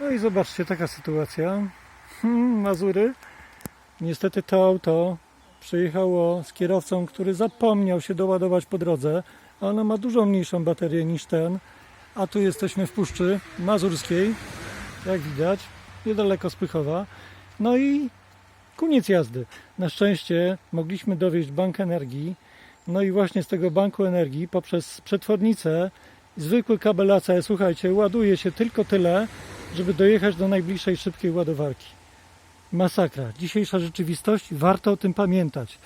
No i zobaczcie, taka sytuacja. Hmm, Mazury. Niestety to auto przyjechało z kierowcą, który zapomniał się doładować po drodze. a Ono ma dużo mniejszą baterię niż ten. A tu jesteśmy w Puszczy Mazurskiej, jak widać, niedaleko Spychowa. No i koniec jazdy. Na szczęście mogliśmy dowieść bank energii. No i właśnie z tego banku energii poprzez przetwornicę zwykły kabel AC, słuchajcie, ładuje się tylko tyle, żeby dojechać do najbliższej szybkiej ładowarki. Masakra. Dzisiejsza rzeczywistość, warto o tym pamiętać.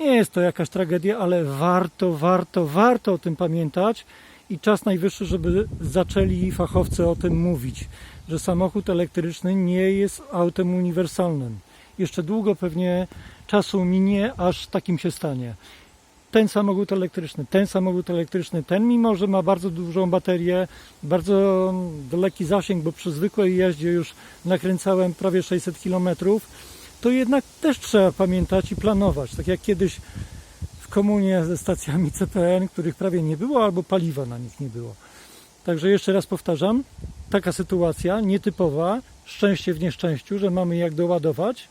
Nie jest to jakaś tragedia, ale warto, warto, warto o tym pamiętać i czas najwyższy, żeby zaczęli fachowcy o tym mówić, że samochód elektryczny nie jest autem uniwersalnym. Jeszcze długo pewnie czasu minie, aż takim się stanie ten samochód elektryczny, ten samochód elektryczny, ten mimo, że ma bardzo dużą baterię, bardzo daleki zasięg, bo przy zwykłej jeździe już nakręcałem prawie 600 km, to jednak też trzeba pamiętać i planować. Tak jak kiedyś w komunie ze stacjami CPN, których prawie nie było, albo paliwa na nich nie było. Także jeszcze raz powtarzam, taka sytuacja nietypowa, szczęście w nieszczęściu, że mamy jak doładować.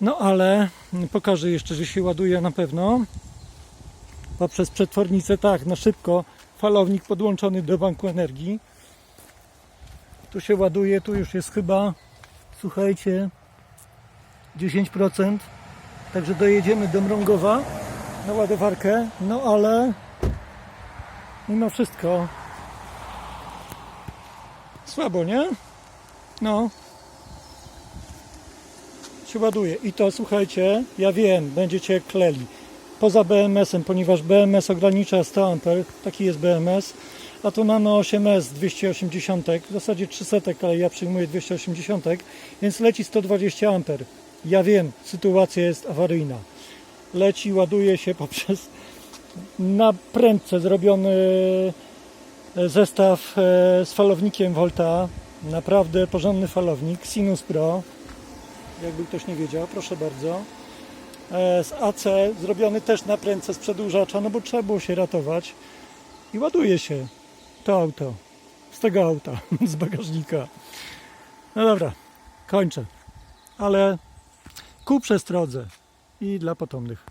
No ale pokażę jeszcze, że się ładuje na pewno poprzez przetwornicę, tak, na szybko. Falownik podłączony do banku energii. Tu się ładuje, tu już jest chyba, słuchajcie, 10%. Także dojedziemy do Mrągowa na ładowarkę. No ale mimo wszystko słabo, nie? No, się ładuje. I to słuchajcie, ja wiem, będziecie kleli. Poza BMS-em, ponieważ BMS ogranicza 100 A, taki jest BMS, a tu mamy 8S 280, w zasadzie 300, ale ja przyjmuję 280, więc leci 120 A. Ja wiem, sytuacja jest awaryjna. Leci, ładuje się poprzez na prędce zrobiony zestaw e, z falownikiem Volta. Naprawdę porządny falownik, Sinus Pro jakby ktoś nie wiedział, proszę bardzo. E, Z AC zrobiony też na prędce z przedłużacza, no bo trzeba było się ratować. I ładuje się to auto z tego auta, z bagażnika. No dobra, kończę. Ale ku przestrodze i dla potomnych.